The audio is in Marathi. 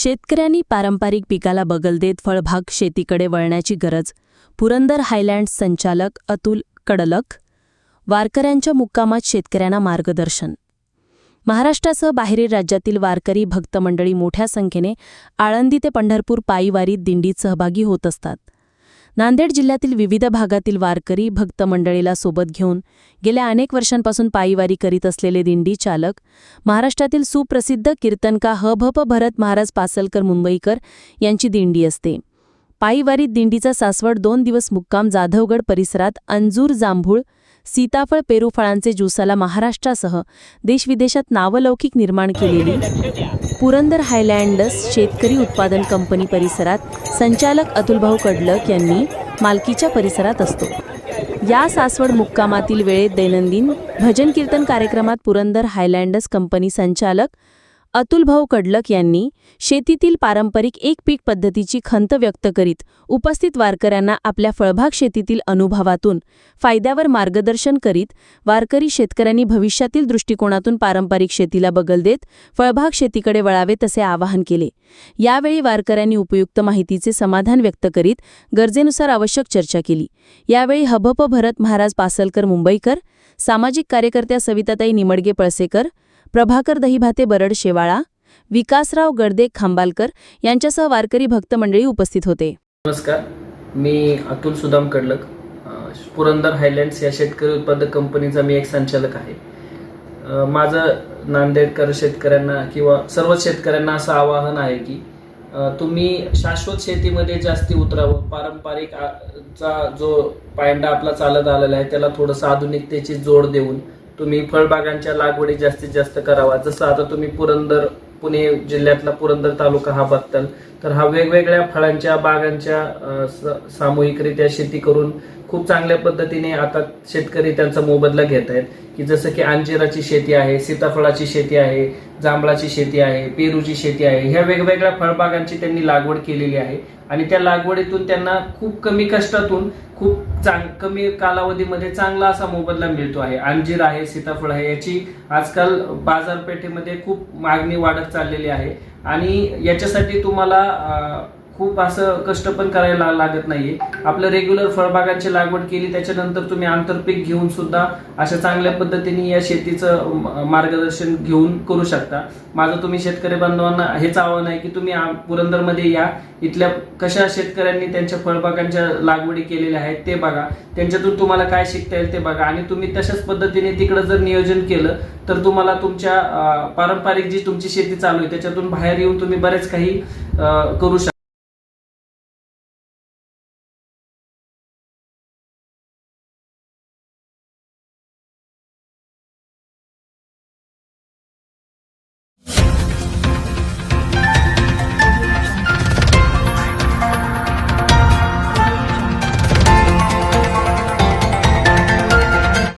शेतकऱ्यांनी पारंपरिक पिकाला बगल देत फळभाग शेतीकडे वळण्याची गरज पुरंदर हायलँड संचालक अतुल कडलक वारकऱ्यांच्या मुक्कामात शेतकऱ्यांना मार्गदर्शन. महाराष्ट्रासह बाहेरील राज्यातील वारकरी भक्त मंडळी मोठ्या संख्येने आळंदी ते पंढरपूर पायीवारीत दिंडीत सहभागी होत असतात. नांदेड जिल्ह्यातील विविध भागातील वारकरी भक्त मंडळीला सोबत घेऊन गेल्या अनेक वर्षांपासून पायीवारी करीत असलेले दिंडी चालक महाराष्ट्रातील सुप्रसिद्ध कीर्तनका ह भ प भरत महाराज पासलकर मुंबईकर यांची दिंडी असते. पायीवारीत दिंडीचा सासवड दोन दिवस मुक्काम जाधवगड परिसरात अंजूर जांभूळ सीताफळ पेरूफळांचे ज्यूसाला महाराष्ट्रासह देशविदेशात नावलौकिक निर्माण केलेली पुरंदर हायलँडस शेतकरी उत्पादन कंपनी परिसरात संचालक अतुलभाऊ कडलक यांनी मालकीच्या परिसरात असतो. या सासवड मुक्कामातील वेळेत दैनंदिन भजन कीर्तन कार्यक्रमात पुरंदर हायलँडस कंपनी संचालक अतुलभाऊ कडलक यांनी शेतीतील पारंपरिक एक पीक पद्धतीची खंत व्यक्त करीत उपस्थित वारकऱ्यांना आपल्या फळभाग शेतीतील अनुभवातून फायद्यावर मार्गदर्शन करीत वारकरी शेतकऱ्यांनी भविष्यातील दृष्टिकोनातून पारंपरिक शेतीला बगल देत फळभाग शेतीकडे वळावे तसे आवाहन केले. यावेळी वारकऱ्यांनी उपयुक्त माहितीचे समाधान व्यक्त करीत गरजेनुसार आवश्यक चर्चा केली. यावेळी हभप भरत महाराज पासलकर मुंबईकर सामाजिक कार्यकर्त्या सविताताई निमडगे पळसेकर प्रभाकर दहिभाते बरड शेवाळा विकासराव गडदे खांबालकर यांच्यासह वारकरी भक्त मंडळी उपस्थित होते. नमस्कार. मी अतुल सुदाम कडलक पुरंदर हायलँड्स या शेतकरी उत्पादक कंपनीचा मी एक संचालक आहे. माझं नांदेडकर शेतकऱ्यांना किंवा सर्वच शेतकऱ्यांना असं आवाहन आहे की तुम्ही शाश्वत शेतीमध्ये जास्ती उतरावं. पारंपरिक चा जो पायंडा आपला चालत आलेला आहे त्याला थोडंसं आधुनिकतेची जोड देऊन तुम्ही फळबागांच्या लागवडी जास्तीत जास्त करावा. जसं आता तुम्ही पुरंदर पुणे जिल्ह्यातला पुरंदर तालुका हा बघताल तर हा वेगवेगळ्या फळांच्या बागांच्या सामूहिकरित्या शेती करून खूप चांगल्या पद्धतीने आता शेतकरी त्यांचा मोबदला घेत आहेत. की जसं की अंजिराची शेती आहे सीताफळाची शेती आहे जांभळाची शेती आहे पेरूची शेती आहे ह्या वेगवेगळ्या फळबागांची त्यांनी लागवड केलेली आहे. आणि त्या लागवडीतून त्यांना खूप कमी कष्टातून खूप चांग कमी कालावधीमध्ये चांगला असा मोबदला मिळतो आहे. अंजीर आहे सीताफळ आहे याची आजकाल बाजारपेठेमध्ये खूप मागणी वाढत चाललेली आहे. आणि याच्यासाठी तुम्हाला खूप असं कष्ट पण करायला लागत नाहीये. आपलं रेग्युलर फळबागांची लागवड केली त्याच्यानंतर तुम्ही आंतरपीक घेऊन सुद्धा अशा चांगल्या पद्धतीने या शेतीचं मार्गदर्शन घेऊन करू शकता. माझं तुम्ही शेतकरी बांधवांना हेच आव्हान आहे की तुम्ही पुरंदरमध्ये या. इथल्या कशा शेतकऱ्यांनी त्यांच्या फळबागांच्या लागवडी केलेल्या आहेत ते बघा. त्यांच्यातून तुम्हाला काय शिकता येईल ते बघा. आणि तुम्ही तशाच पद्धतीने तिकडं जर नियोजन केलं तर तुम्हाला तुमच्या पारंपरिक जी तुमची शेती चालू आहे त्याच्यातून बाहेर येऊन तुम्ही बरेच काही करू शकता.